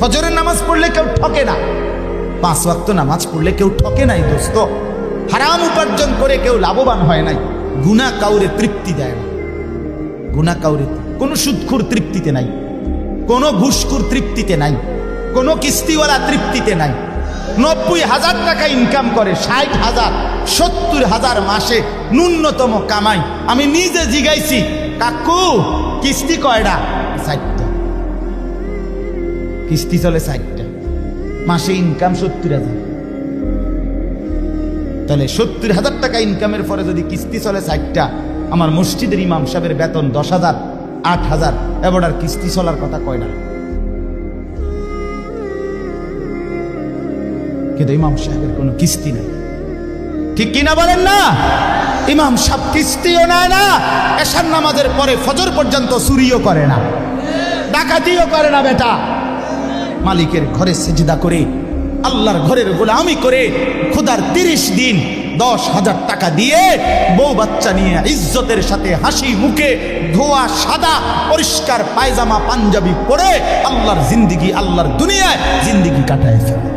ফজরের নামাজ পড়লে কেউ ঠকে না। পাঁচ ওয়াক্ত নামাজ পড়লে কেউ ঠকে নাই, দোস্ত। হারাম উপার্জন করে কেউ লাভবান হয় নাই। গুনা কাউরে তৃপ্তি দেয় না। গুনা কাউরে কোনো সুদখুর তৃপ্তিতে নাই। কোনো ঘুষখুর তৃপ্তিতে নাই। কোনো কিস্তিওয়ালা তৃপ্তিতে নাই। নব্বই হাজার টাকা ইনকাম করে, ষাট হাজার, সত্তর হাজার মাসে ন্যূনতম কামাই। আমি নিজে জিগাইছি, কাকু, কিস্তি কয়টা ষাটটা কিস্তি চলে ষাটটা। মাসে ইনকাম সত্তর হাজার। তাহলে সত্তর হাজার টাকা ইনকামের পরে যদি কিস্তি চলে ষাটটা, আমার মসজিদের ইমাম সাহেবের বেতন দশ হাজার, আট হাজার, এবার আর কিস্তি চলার কথা কয় না। কিন্তু ইমাম সাহেবের কোনো কিস্তি নাই। ঠিক কিনা বলেন না? ইমাম সাহেব কিস্তিও নেয় না এসার নামাজের পরে ফজর পর্যন্ত চুরিও করে না। ডাকাতিও করে না বেটা। মালিকের ঘরে সেজদা করে, আল্লাহর ঘরের গোলামি করে খোদার তিরিশ দিন দশ হাজার টাকা দিয়ে বউ বাচ্চা নিয়ে ইজ্জতের সাথে হাসি মুখে ধোয়া সাদা পরিষ্কার পায়জামা পাঞ্জাবি পরে আল্লাহর জিন্দিগি, আল্লাহর দুনিয়ায় জিন্দিগি কাটায় ফেলে।